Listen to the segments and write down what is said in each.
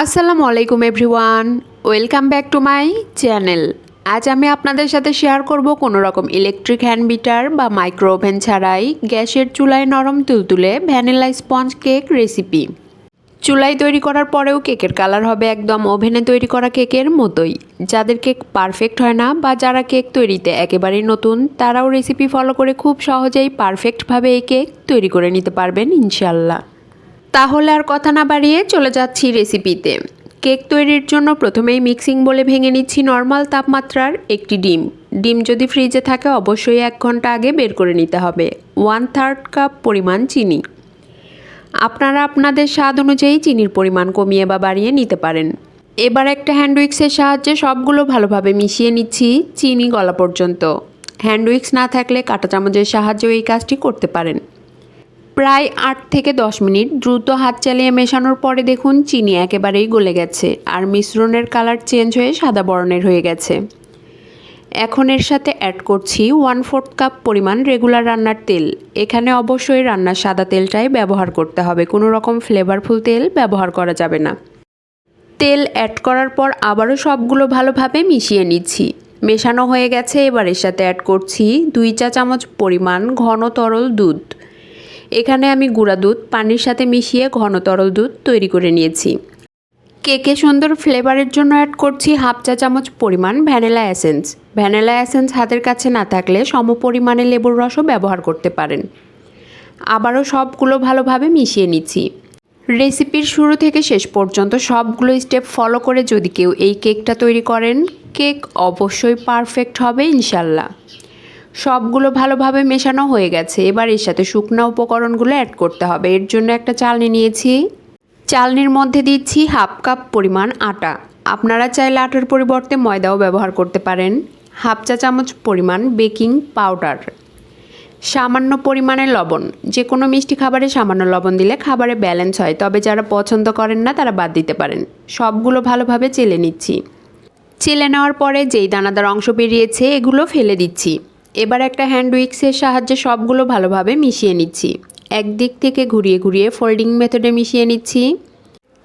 আসসালামু আলাইকুম everyone, welcome back to my channel. আজ আমি আপনাদের সাথে শেয়ার করব কোনো রকম ইলেকট্রিক হ্যান্ড বিটার বা মাইক্রো ওভেন ছাড়াই গ্যাসের চুলায় নরম তুলতুলে ভ্যানিলা স্পঞ্জ কেক রেসিপি। চুলায় তৈরি করার পরেও কেকের কালার হবে একদম ওভেনে তৈরি করা কেকের মতোই। যাদের কেক পারফেক্ট হয় না বা যারা কেক তৈরিতে একেবারেই নতুন, তারাও রেসিপি ফলো করে খুব সহজেই পারফেক্টভাবে এই কেক তৈরি করে নিতে পারবেন ইনশাল্লাহ। তাহলে আর কথা না বাড়িয়ে চলে যাচ্ছি রেসিপিতে কেক তৈরির জন্য প্রথমেই মিক্সিং বলে ভেঙে নিচ্ছি নর্মাল তাপমাত্রার একটি ডিম। ডিম যদি ফ্রিজে থাকে, অবশ্যই এক ঘণ্টা আগে বের করে নিতে হবে। ওয়ান থার্ড কাপ পরিমাণ চিনি। আপনারা আপনাদের স্বাদ অনুযায়ী চিনির পরিমাণ কমিয়ে বা বাড়িয়ে নিতে পারেন। এবার একটা হ্যান্ড উইক্সের সাহায্যে সবগুলো ভালোভাবে মিশিয়ে নিচ্ছি চিনি গলা পর্যন্ত। হ্যান্ড উইক্স না থাকলে কাঁটা চামচের সাহায্যেও এই কাজটি করতে পারেন। প্রায় আট থেকে দশ মিনিট। দ্রুত হাত চালিয়ে মেশানোর পরে দেখুন চিনি একেবারেই গলে গেছে আর মিশ্রণের কালার চেঞ্জ হয়ে সাদা বর্ণের হয়ে গেছে। এখন এর সাথে অ্যাড করছি ওয়ান ফোর্থ কাপ পরিমাণ রেগুলার রান্নার তেল। এখানে অবশ্যই রান্নার সাদা তেলটাই ব্যবহার করতে হবে। কোনো রকম ফ্লেভারফুল তেল ব্যবহার করা যাবে না। তেল অ্যাড করার পর আবারও সবগুলো ভালোভাবে মিশিয়ে নিচ্ছি। মেশানো হয়ে গেছে, এবার এর সাথে অ্যাড করছি দুই চা চামচ পরিমাণ ঘন তরল দুধ। এখানে আমি গুঁড়া দুধ, পানির সাথে মিশিয়ে ঘন তরল দুধ তৈরি করে নিয়েছি। কেকে সুন্দর ফ্লেভারের জন্য অ্যাড করছি হাফ চা চামচ পরিমাণ ভ্যানিলা অ্যাসেন্স ভ্যানিলা অ্যাসেন্স হাতের কাছে না থাকলে সম পরিমাণে লেবুর রসও ব্যবহার করতে পারেন। আবারও সবগুলো ভালোভাবে মিশিয়ে নিচ্ছি। রেসিপির শুরু থেকে শেষ পর্যন্ত সবগুলো স্টেপ ফলো করে যদি কেউ এই কেকটা তৈরি করেন কেক অবশ্যই পারফেক্ট হবে ইনশাল্লাহ। সবগুলো ভালোভাবে মেশানো হয়ে গেছে। এবার এর সাথে শুকনো উপকরণগুলো অ্যাড করতে হবে। এর জন্য একটা চালনি নিয়েছি। চালনির মধ্যে দিচ্ছি হাফ কাপ পরিমাণ আটা। আপনারা চাইলে আটার পরিবর্তে ময়দাও ব্যবহার করতে পারেন। হাফ চা চামচ পরিমাণ বেকিং পাউডার। সামান্য পরিমাণে লবণ। যে কোনো মিষ্টি খাবারে সামান্য লবণ দিলে খাবারে ব্যালেন্স হয়। তবে যারা পছন্দ করেন না, তারা বাদ দিতে পারেন। সবগুলো ভালোভাবে চেলে নিচ্ছি। চেলে নেওয়ার পরে যেই দানাদার অংশ বেরিয়েছে, এগুলো ফেলে দিচ্ছি। এবার একটা হ্যান্ড উইক্সের সাহায্যে সবগুলো ভালোভাবে মিশিয়ে নিচ্ছি। একদিক থেকে ঘুরিয়ে ঘুরিয়ে ফোল্ডিং মেথডে মিশিয়ে নিচ্ছি।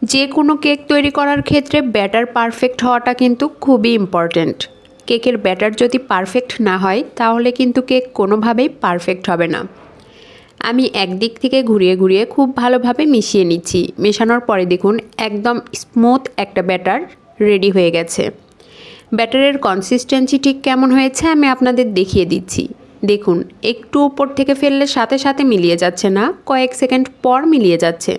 যে কোনো কেক তৈরি করার ক্ষেত্রে ব্যাটার পারফেক্ট হওয়াটা কিন্তু খুবই ইম্পর্ট্যান্ট কেকের ব্যাটার যদি পারফেক্ট না হয়, তাহলে কিন্তু কেক কোনোভাবেই পারফেক্ট হবে না। আমি একদিক থেকে ঘুরিয়ে ঘুরিয়ে খুব ভালোভাবে মিশিয়ে নিচ্ছি। মেশানোর পরে দেখুন, একদম স্মুথ একটা ব্যাটার রেডি হয়ে গেছে। ব্যাটারের কনসিস্টেন্সি ঠিক কেমন হয়েছে আমি আপনাদের দেখিয়ে দিচ্ছি। দেখুন, একটু উপর থেকে ফেললে সাথে সাথে মিলিয়ে যাচ্ছে না, কয়েক সেকেন্ড পর মিলিয়ে যাচ্ছে।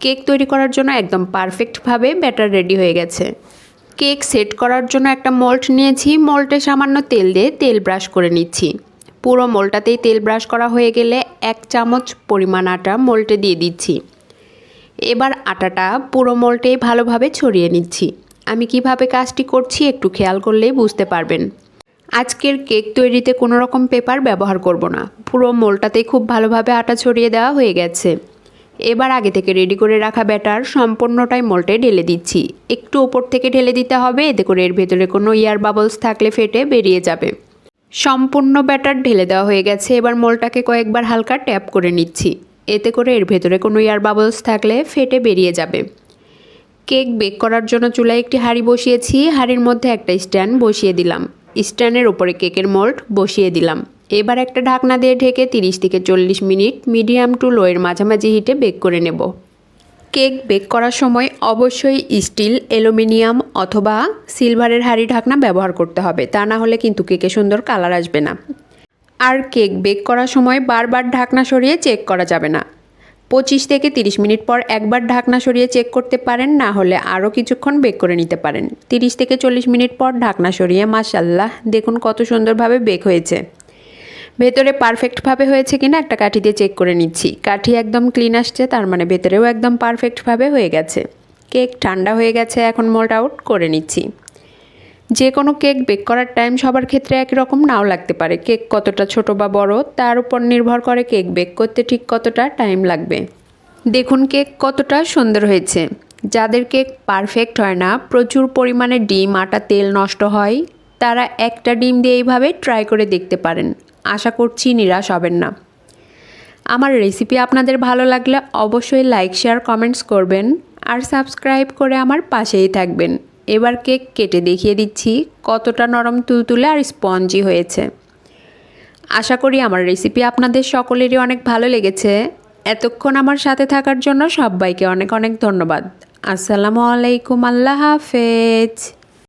কেক তৈরি করার জন্য একদম পারফেক্টভাবে ব্যাটার রেডি হয়ে গেছে। কেক সেট করার জন্য একটা মোল্ট নিয়েছি মোল্টে সামান্য তেল দিয়ে তেল ব্রাশ করে নিচ্ছি। পুরো মোলটাতেই তেল ব্রাশ করা হয়ে গেলে এক চামচ পরিমাণ আটা মোল্টে দিয়ে দিচ্ছি। এবার আটাটা পুরো মোল্টেই ভালোভাবে ছড়িয়ে নিচ্ছি। আমি কীভাবে কাজটি করছি একটু খেয়াল করলেই বুঝতে পারবেন। আজকের কেক তৈরিতে কোনো রকম পেপার ব্যবহার করব না। পুরো মোলটাতেই খুব ভালোভাবে আটা ছড়িয়ে দেওয়া হয়ে গেছে। এবার আগে থেকে রেডি করে রাখা ব্যাটার সম্পূর্ণটাই মোল্টে ঢেলে দিচ্ছি। একটু ওপর থেকে ঢেলে দিতে হবে, এতে করে এর ভেতরে কোনো ইয়ার বাবলস থাকলে ফেটে বেরিয়ে যাবে। সম্পূর্ণ ব্যাটার ঢেলে দেওয়া হয়ে গেছে, এবার মোলটাকে কয়েকবার হালকা ট্যাপ করে নিচ্ছি। এতে করে এর ভেতরে কোনো ইয়ার বাবলস থাকলে ফেটে বেরিয়ে যাবে। কেক বেক করার জন্য চুলায় একটি হাঁড়ি বসিয়েছি। হাঁড়ির মধ্যে একটা স্ট্যান্ড বসিয়ে দিলাম। স্ট্যান্ডের ওপরে কেকের মোল্ড বসিয়ে দিলাম। এবার একটা ঢাকনা দিয়ে ঢেকে তিরিশ থেকে চল্লিশ মিনিট মিডিয়াম টু লোয়ের মাঝামাঝি হিটে বেক করে নেব। কেক বেক করার সময় অবশ্যই স্টিল, অ্যালুমিনিয়াম অথবা সিলভারের হাঁড়ি ঢাকনা ব্যবহার করতে হবে। তা না হলে কিন্তু কেকে সুন্দর কালার আসবে না। আর কেক বেক করার সময় বারবার ঢাকনা সরিয়ে চেক করা যাবে না। পঁচিশ থেকে তিরিশ মিনিট পর একবার ঢাকনা সরিয়ে চেক করতে পারেন, না হলে আরও কিছুক্ষণ বেক করে নিতে পারেন। তিরিশ থেকে চল্লিশ মিনিট পর ঢাকনা সরিয়ে, মাশাল্লাহ, দেখুন কত সুন্দরভাবে বেক হয়েছে। ভেতরে পারফেক্টভাবে হয়েছে কিনা একটা কাঠি দিয়ে চেক করে নিচ্ছি। কাঠি একদম ক্লিন আসছে, তার মানে ভেতরেও একদম পারফেক্টভাবে হয়ে গেছে। কেক ঠান্ডা হয়ে গেছে, এখন মোল্ড আউট করে নিচ্ছি। যে কোনো কেক বেক করার টাইম সবার ক্ষেত্রে একই রকম নাও লাগতে পারে। কেক কতটা ছোট বা বড়, তার উপর নির্ভর করে কেক বেক করতে ঠিক কতটা টাইম লাগবে। দেখুন কেক কতটা সুন্দর হয়েছে। যাদের কেক পারফেক্ট হয় না, প্রচুর পরিমাণে ডিম, আটা, তেল নষ্ট হয়, তারা একটা ডিম দিয়ে এইভাবে ট্রাই করে দেখতে পারেন। আশা করছি নিরাশ হবেন না। আমার রেসিপি আপনাদের ভালো লাগলে অবশ্যই লাইক শেয়ার কমেন্টস করবেন আর সাবস্ক্রাইব করে আমার পাশেই থাকবেন। এবার কেক কেটে দেখিয়ে দিচ্ছি কতটা নরম তুলতুলে আর স্পঞ্জি হয়েছে। আশা করি আমার রেসিপি আপনাদের সকলেরই অনেক ভালো লেগেছে। এতক্ষণ আমার সাথে থাকার জন্য সবাইকে অনেক অনেক ধন্যবাদ। আসসালামু আলাইকুম, আল্লাহ হাফেজ।